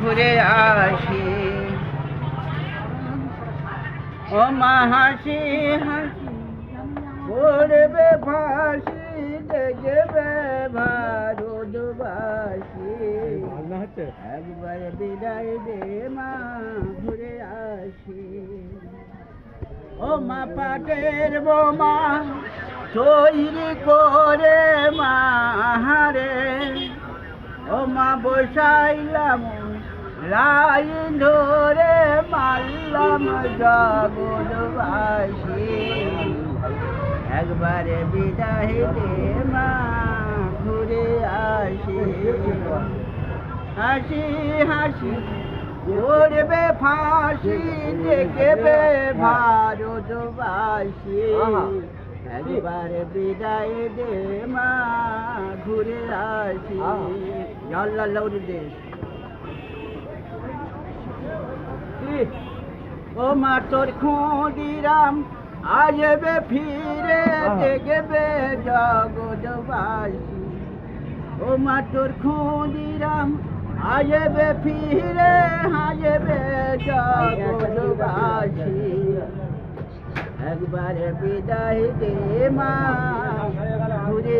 ঘুরে আসি। ও মা হাসি হাসি পড়বে ফাঁসি দেখবে ভারতবাসী একবার বিদায় দে মা, ঘুরে আসি। ও মা পাটের বোমা, তৈরি করে মা হারে। ও মা বসাইলাম লাইন ধরে মারলাম জগৎবাসী। একবারে বিদায় দে মা ঘুরে আসি। হাসি হাসি করবে ফাঁসি দেখবে ভারতবাসী। একবারে বিদায় দে মা ঘুরে আসি। আল্লাহ লৌরি দেশ ও মা তোর খুদিরাম আসবে ফিরে দেখবে জগৎবাসী ও মা তোর খুদিরাম আসবে ফিরে আসবে জগৎবাসী একবারে বিদায় দে মা ঘুরে